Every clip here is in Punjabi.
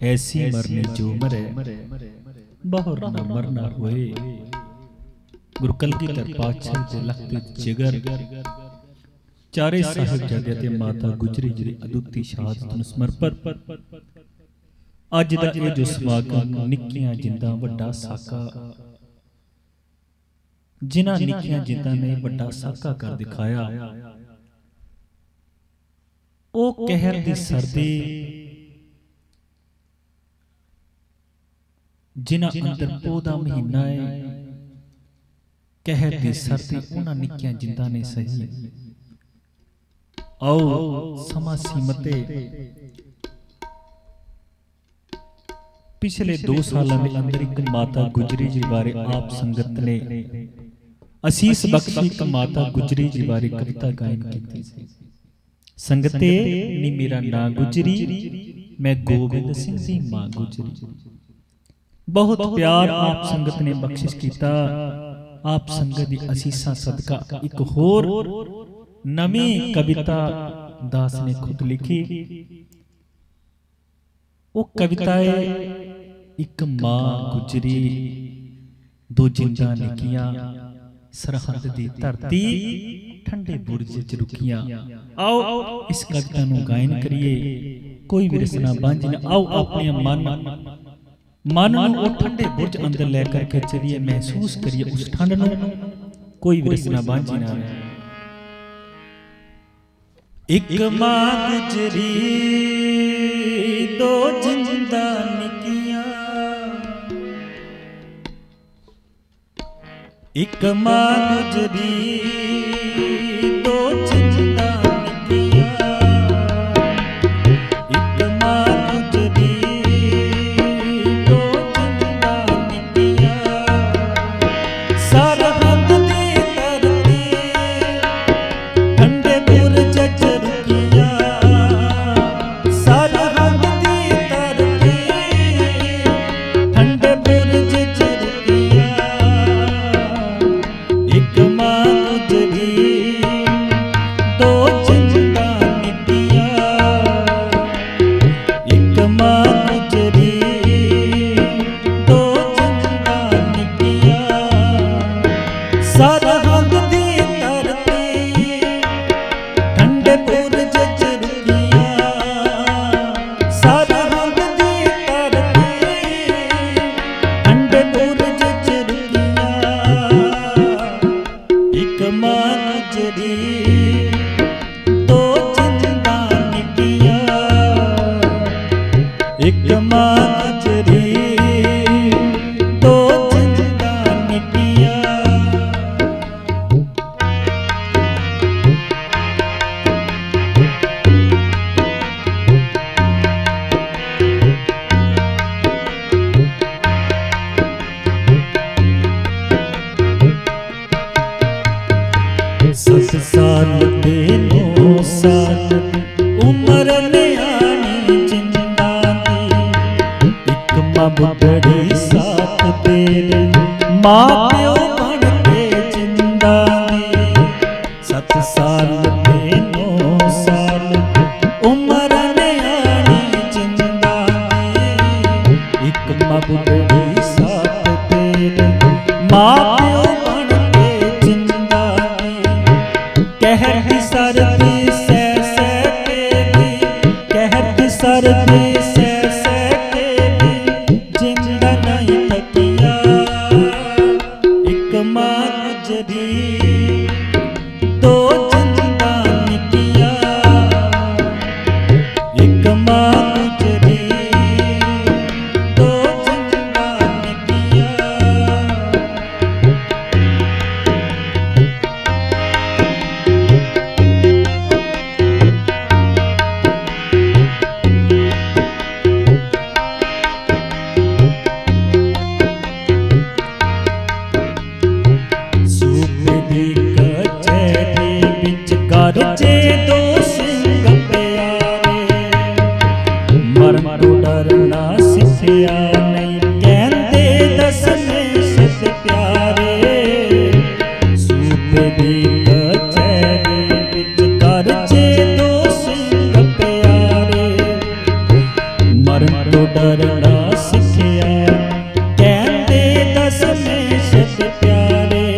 ਐਸੀ ਮਰਨੀ ਜੋ ਮਰੇ ਬਹੁਰ ਨਾ ਮਰਨਾ ਹੋਏ ਗੁਰੂ ਕਲਗੀਧਰ ਪਾਤਸ਼ਾਹ ਦੇ ਲਖਤ ਜਿਗਰ ਚਾਰੇ ਸਾਹਿਬ ਜਦੇ ਤੇ ਮਾਤਾ ਗੁਜਰੀ ਜੀ ਦੀ ਅਦੁੱਤੀ ਸ਼ਹਾਦਤ ਨੂੰ ਸਮਰਪਿਤ ਅੱਜ ਦਾ ਇਹ ਜੋ ਸਮਾਗਮ ਨਿੱਕੀਆਂ ਜਿੰਦਾਂ ਵੱਡਾ ਸਾਕਾ ਜਿਨ੍ਹਾਂ ਨਿੱਕੀਆਂ ਜਿੰਦਾਂ ਨੇ ਵੱਡਾ ਸਾਕਾ ਕਰ ਦਿਖਾਇਆ ਉਹ ਕਹਿਰ ਦੀ ਸਰਦੀ ਜਿਨ੍ਹਾਂ ਅੰਦਰ ਪੋਹ ਦਾ ਮਹੀਨਾ ਹੈ ਕਹਿਰ ਦੀ ਸਰਦੀ ਉਹਨਾਂ ਨਿੱਕੀਆਂ ਜਿੰਦਾਂ ਨੇ ਸਹੀ। ਆਓ ਸਮਾਂ ਸੀਮਤੇ। ਪਿਛਲੇ 2 ਸਾਲਾਂ ਦੇ ਅੰਦਰ ਇੱਕ ਮਾਤਾ ਗੁਜਰੀ ਜੀ ਬਾਰੇ ਆਪ ਸੰਗਤ ਨੇ ਅਸੀਸ ਬਖਸ਼ੀ ਇੱਕ ਮਾਤਾ ਗੁਜਰੀ ਜੀ ਬਾਰੇ ਕਵਿਤਾ ਗਾਇਨ ਕੀਤੀ ਸੀ। ਸੰਗਤੇ ਨੀ ਮੇਰਾ ਨਾਂ ਗੁਜਰੀ ਮੈਂ ਗੋਬਿੰਦ ਸਿੰਘ ਦੀ ਮਾਂ ਗੁਜਰੀ। ਬਹੁਤ ਪਿਆਰ ਆਪ ਸੰਗਤ ਨੇ ਬਖਸ਼ਿਸ਼ ਕੀਤਾ। ਆਪ ਸੰਗਤ ਦੀ ਅਸੀਸਾਂ ਸਦਕਾ। ਇੱਕ ਹੋਰ ਨਵੀਂ ਕਵਿਤਾ ਦਾਸ ਨੇ ਖੁਦ ਲਿਖੀ। ਉਹ ਕਵਿਤਾ ਹੈ ਇੱਕ ਮਾਂ ਗੁਜਰੀ ਦੋ ਜਿੰਦਾਂ ਨਿਕੀਆਂ ਸਰਹੱਦ ਦੀ ਧਰਤੀ ਠੰਡੇ ਬੁਰਜ ਚ ਰੁਕੀਆਂ। ਆਓ ਇਸ ਕਵਿਤਾ ਨੂੰ ਗਾਇਨ ਕਰੀਏ। ਕੋਈ ਵੀ ਰਸਨਾ ਬਾਂਝ ਨਾ ਆਓ ਆਪਣੇ ਮਨ ਮਨ ਨੂੰ ਉਹ ਠੰਡੇ ਬੁਰਜ ਅੰਦਰ ਲੈ ਕਰਕੇ ਚਲੀਏ ਮਹਿਸੂਸ ਕਰੀਏ ਉਸ ਠੰਡ ਨੂੰ। ਕੋਈ ਵੀ ਰਸਨਾ ਬਾਂਝੀ ਨਾ ਇੱਕ ਮਾਂ ਗੁਜਰੀ ਦੋ ਜਿੰਦਾ ਨਿਕੀਆਂ। ਇੱਕ ਮਾਂ ਗੁਜਰੀ ਇੱਕ ਮਾਂ ਉਮਰ ਨਿਆਣੀ ਜਿੰਦਾ ਇੱਕ ਮਾਂ ਬੁੱਢੜੀ ਸਾਥ ਤੇਰੇ ਮਾਂ ਪਿਓ ਬਣ ਕੇ ਜਿੰਦਾ ਕਹਿਰ ਦੀ ਸਰਦੀ ਸਹਿ ਸਹਿ ਕੇ ਕਹਿਰ ਦੀ ਸਰਦੀ ਸਹਿ ਸਹਿ ਕੇ ਜਿੰਦਾ ਨਹੀਂ ਤੱਕਿਆ। ਇੱਕ ਮਾਂ ਗੁਜਰੀ ਵਿੱਚ ਗਰਜੇ ਦੋ ਸਿੰਘ ਪਿਆਰੇ ਮਰਨ ਤੋਂ ਡਰਨਾ ਸਿੱਖਿਆ ਕਹਿੰਦੇ ਦਸਵੇਂ ਸ਼ਤ ਪਿਆਰੇ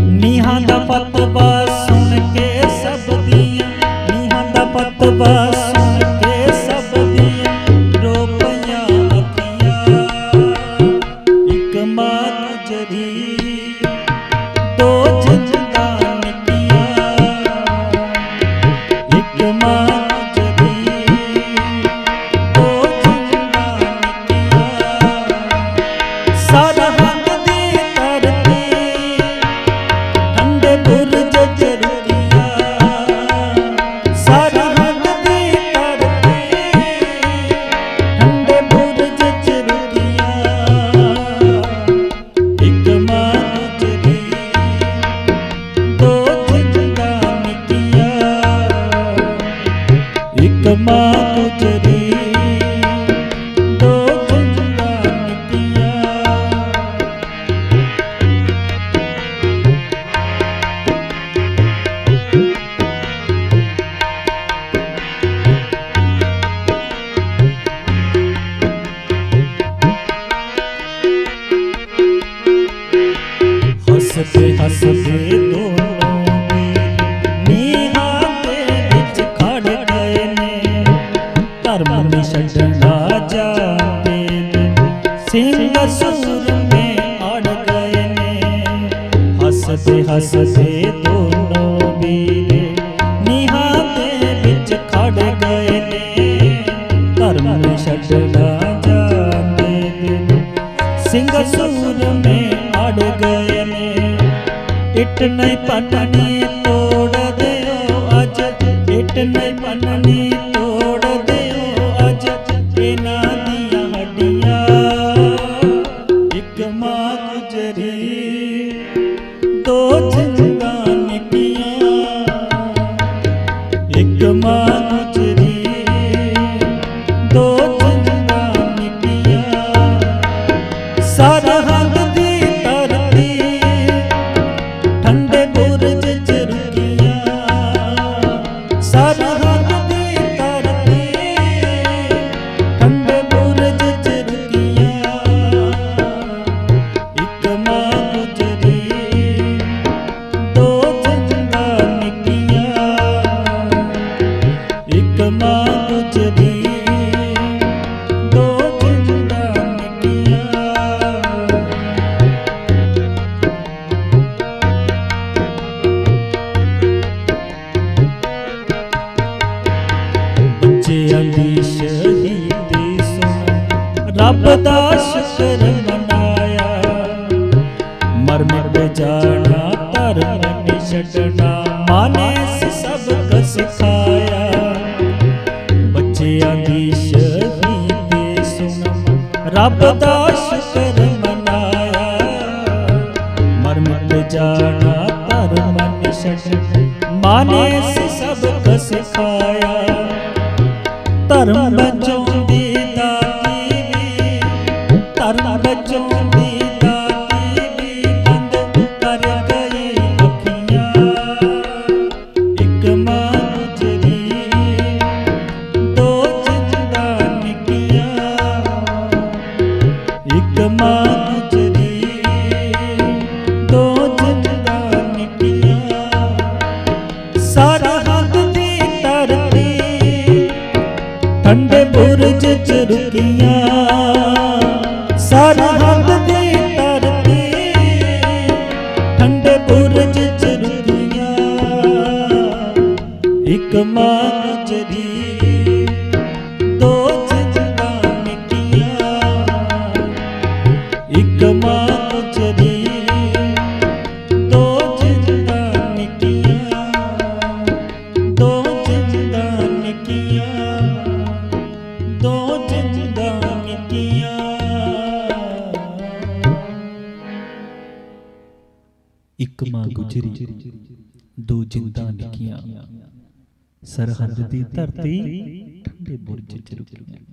ਨੀਹਾਂ ਦਾ ਫਤਵਾ ਸੁਣ ਕੇ ਸਭ ਦੀਆਂ ਨੀਹਾਂ ਦਾ ਫਤਵਾ ਸੁਣ ਕੇ ਸਭ ਦੀਆਂ ਰੋ ਪਈਆਂ ਅੱਖੀਆਂ ਇੱਕ ਮਾਂ ਹੱਸਦੇ ਹੱਸਦੇ ਦੋਨੋਂ ਵੀਰ ਨੀਹਾਂ ਦੇ ਵਿੱਚ ਖੜ ਗਏ ਨੇ। ਧਰਮ ਛੱਡਣਾ ਜਾਂਦੇ ਨੇ। ਸਿੰਘ ਸੂਰ ਮੇ ਅੜ ਗਏ ਨੇ। ਇੱਟ ਨਹੀਂ ਪੰਨਣੀ ਠੰਡੇ ਰੱਬ ਦਾ ਸ਼ੁਕਰ ਮਨਾਇਆ। ਮਰ ਜਾਣਾ ਧਰਮ ਨਹੀਂ ਮਾਨੇ ਸੀ ਸਬਕ ਸਿਖਾਇਆ ਧਰਮ ਗੁਜਰੀ, ਦੋ ਜਿੰਦਾ ਨਿਕੀਆਂ। ਸਰਹੱਦ ਦੀ ਧਰਤੀ ਠੰਡੇ ਬੁਰਜ ਚ ਰੁਕੀਆਂ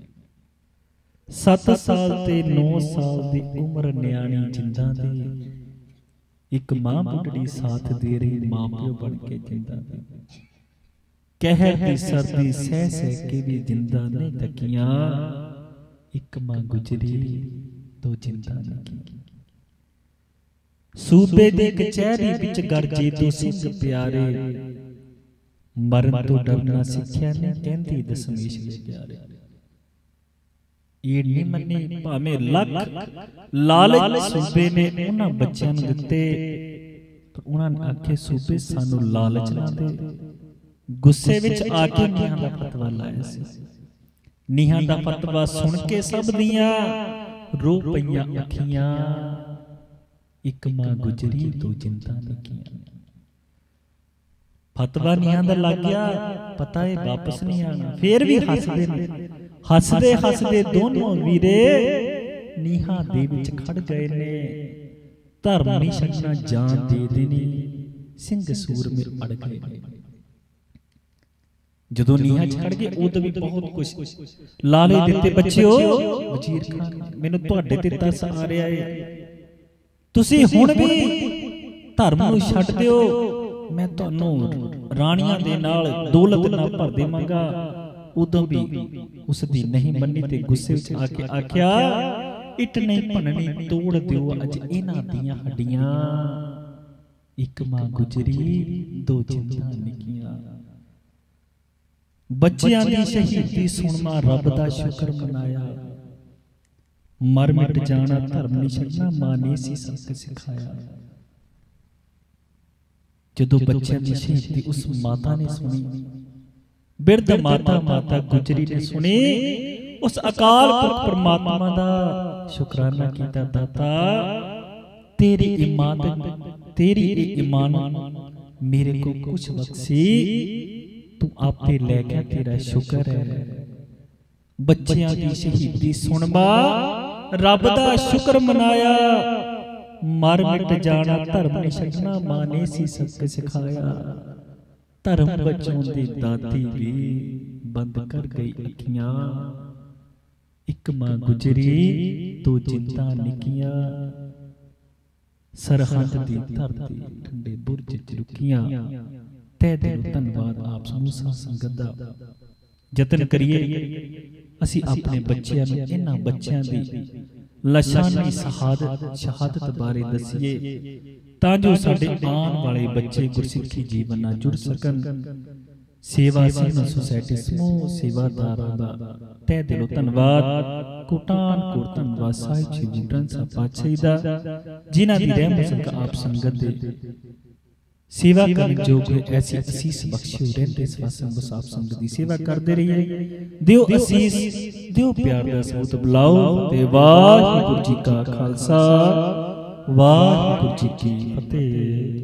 7 ਸਾਲ ਤੇ 9 ਸਾਲ ਦੀ ਉਮਰ ਨਿਆਣੀ ਜਿੰਦਾ ਦੀ ਇੱਕ ਮਾਂ ਬੁੱਢੜੀ ਸਾਥ ਦੇ ਰਹੀ ਮਾਂ ਪਿਓ ਬਣ ਕੇ ਜਿੰਦਾ ਦੀ ਕਹਿਰ ਦੀ ਸਰਦੀ ਸਹਿ ਸਹਿ ਕੇ ਵੀ ਜਿੰਦਾ ਨਹੀਂ ਤੱਕੀਆਂ। ਇੱਕ ਮਾਂ ਗੁਜਰੀ, ਦੋ ਜਿੰਦਾ ਨਹੀਂ ਸੂਬੇ ਦੀ ਕਚਹਿਰੀ ਵਿੱਚ ਗਰਜੇ ਦੋ ਸਿੰਘ ਪਿਆਰੇ। ਮਰਨ ਤੋਂ ਡਰਨਾ ਸਿੱਖਿਆ ਨੇ ਕਹਿੰਦੀ ਦਸ਼ਮੇਸ਼ ਦੇ ਪਿਆਰੇ। ਇਹ ਨਹੀਂ ਮੰਨੀ ਭਾਵੇਂ ਲੱਖ ਲਾਲਚ ਸੂਬੇ ਨੇ ਉਹਨਾਂ ਬੱਚਿਆਂ ਨੂੰ ਦਿੱਤੇ। ਪਰ ਉਹਨਾਂ ਨੇ ਆਖੇ ਸੂਬੇ ਸਾਨੂੰ ਲਾਲਚ ਨਾ ਦੇ। ਗੁੱਸੇ ਵਿੱਚ ਆ ਕੇ ਨੀਹਾਂ ਦਾ ਫਤਵਾ ਲਾਇਆ ਸੀ। ਨੀਹਾਂ ਦਾ ਫਤਵਾ ਸੁਣ ਕੇ ਸਭ ਦੀਆਂ ਰੋ ਪਈਆਂ ਅੱਖੀਆਂ। ਇੱਕ ਮਾਂ ਗੁਜਰੀ ਦੋ ਜਿੰਦਾ ਨਿਕੀਆਂ। ਫਤਵਾ ਨੀਹਾਂ ਦਾ ਲੱਗ ਗਿਆ ਪਤਾ ਇਹ ਵਾਪਸ ਨਹੀਂ ਆਣਾ ਫੇਰ ਵੀ ਹੱਸਦੇ ਨੇ। ਹੱਸਦੇ ਹੱਸਦੇ ਦੋਨੋਂ ਵੀਰੇ ਨੀਹਾਂ ਦੇ ਵਿੱਚ ਖੜ ਗਏ ਨੇ। ਧਰਮ ਨਹੀਂ ਛੱਡਣਾ ਜਾਨ ਦੇ ਦੇਣੀ। ਸਿੰਘ ਸੂਰਮੇ ਅੜ ਗਏ ਨੇ। ਜਦੋਂ ਨੀਹਾਂ ਛੱਡ ਗਏ ਉਦੋਂ ਵੀ ਬਹੁਤ ਕੁਝ ਲਾਲੇ ਦਿੱਤੇ ਬੱਚਿਓ ਵਜ਼ੀਰ ਖਾਨ ਮੈਨੂੰ ਤੁਹਾਡੇ ਤੇ ਤਰਸ ਆ ਰਿਹਾ ਏ। ਤੁਸੀਂ ਹੁਣ ਵੀ ਧਰਮ ਨੂੰ ਛੱਡ ਦਿਓ। ਮੈਂ ਤੁਹਾਨੂੰ ਰਾਣੀਆਂ ਦੇ ਨਾਲ ਦੌਲਤ ਨਾਲ ਭਰ ਦੇਵਾਂਗਾ। ਉਦੋਂ ਵੀ ਉਸ ਦੀ ਨਹੀਂ ਮੰਨੀ ਤੇ ਗੁੱਸੇ ਵਿੱਚ ਆ ਕੇ ਆਖਿਆ ਇਟ ਨਹੀਂ ਭੰਨਣੀ ਤੋੜ ਦਿਓ ਅੱਜ ਇਹਨਾਂ ਦੀਆਂ ਹੱਡੀਆਂ। ਇੱਕ ਮਾਂ ਗੁਜਰੀ ਦੋ ਜਿੰਦਾਂ ਨਿਕੀਆਂ। ਬੱਚਿਆਂ ਦੀ ਸ਼ਹੀਦੀ ਸੁਣਮਾ ਰੱਬ ਦਾ ਸ਼ੁਕਰ ਮਨਾਇਆ। ਮਰ ਮਿਟ ਜਾਣਾ ਧਰਮ ਨਹੀਂ ਛੱਡਣਾ ਮਾਂ ਨੇ ਸੀ ਸਬਕ ਸਿਖਾਇਆ। ਜਦੋਂ ਬੱਚਿਆਂ ਦੀ ਸ਼ਹੀਦੀ ਉਸ ਮਾਤਾ ਨੇ ਸੁਣੀ। ਬਿਰਧ ਮਾਤਾ ਮਾਤਾ ਗੁਜਰੀ ਨੇ ਸੁਣੀ। ਉਸ ਅਕਾਲ ਪੁਰਖ ਪ੍ਰਮਾਤਮਾ ਦਾ ਸ਼ੁਕਰਾਨਾ ਕੀਤਾ ਦਾਤਾ ਤੇਰੀ ਇਮਾਨਤ ਤੇਰੀ ਇਹ ਇਮਾਨਤ ਮੇਰੇ ਕੋ ਕੁਛ ਬਖਸ਼ੀ ਤੂੰ ਆਪੇ ਲੈ ਗਿਆ ਤੇਰਾ ਸ਼ੁਕਰ ਹੈ। ਬੱਚਿਆਂ ਦੀ ਸ਼ਹੀਦੀ ਸੁਣਵਾ। ਰੱਬ ਦਾ ਸ਼ੁਕਰ ਮਨਾਇਆ। ਮਰ ਮਿਟ ਜਾਣਾ ਧਰਮ ਨਹੀਂ ਛੱਡਣਾ ਮਾਂ ਨੇ ਸੀ ਸਬਕ ਸਿਖਾਇਆ। ਧਰਮ ਬਚਾਉਣ ਦੀ ਦਾਤੀ ਵੀ ਬੰਦ ਕਰ ਗਈ ਅੱਖੀਆਂ। ਇੱਕ ਮਾਂ ਗੁਜਰੀ ਦੋ ਜਿੰਦਾ ਨਿਕੀਆਂ। ਸਰਹੰਦ ਦੀ ਧਰਤੀ ਠੰਡੇ ਬੁਰਜ ਚ ਰੁਕੀਆਂ। ਤਹਿ ਦਿਲੋਂ ਧੰਨਵਾਦ ਆਪ ਸਮੂਹ ਸੰਗਤ ਦਾ। ਯਤਨ ਕਰੀਏ ਅਸੀਂ ਆਪਣੇ ਬੱਚਿਆਂ ਨੂੰ ਇਹਨਾਂ ਬੱਚਿਆਂ ਦੀ ਲਸ਼ਾਨੀ ਸ਼ਹਾਦਤ ਸ਼ਹਾਦਤ ਬਾਰੇ ਦਸੀਏ। ਤਾਂ ਜੋ ਸਾਡੇ ਆਉਣ ਵਾਲੇ ਬੱਚੇ ਗੁਰਸਿੱਖੀ ਜੀਵਨ ਨਾਲ ਜੁੜ ਸਕਣ। ਸੇਵਾ ਸਿੰਘ ਸੁਸਾਇਟੀ ਸਮੂਹ ਸੇਵਾਦਾਰਾਂ ਦਾ। ਤਹਿ ਦਿਲੋਂ ਧੰਨਵਾਦ। ਕੋਟਾਨ ਕੋਟ ਧੰਨਵਾਦ। ਸਾਹਿਬ ਜੀ ਬੂਟਨ ਸਾਹਿਬ ਪਾਤਸ਼ਾਹੀ ਦਾ। ਜਿਨ੍ਹਾਂ ਦੀ ਰਹਿਮਤ ਸਦਕਾ ਆਪ ਸੰਗਤ ਦੇ। ਸੇਵਾ ਕਰਨ ਜੋਗ ਐਸੀ ਅਸੀਸ ਬਖਸ਼ਿਓ ਰਹਿੰਦੇ ਸਵਾਸਨ ਬਸ ਆਪ ਸੰਗਤ ਦੀ ਸੇਵਾ ਕਰਦੇ ਰਹੀਏ। ਦਿਓ ਅਸੀਸ ਦਿਓ ਪਿਆਰ ਦਾ ਸਬੂਤ ਬੁਲਾਓ ਤੇ ਵਾਹਿਗੁਰੂ ਜੀ ਕਾ ਖਾਲਸਾ ਵਾਹਿਗੁਰੂ ਜੀ ਕੀ ਫਤਿਹ।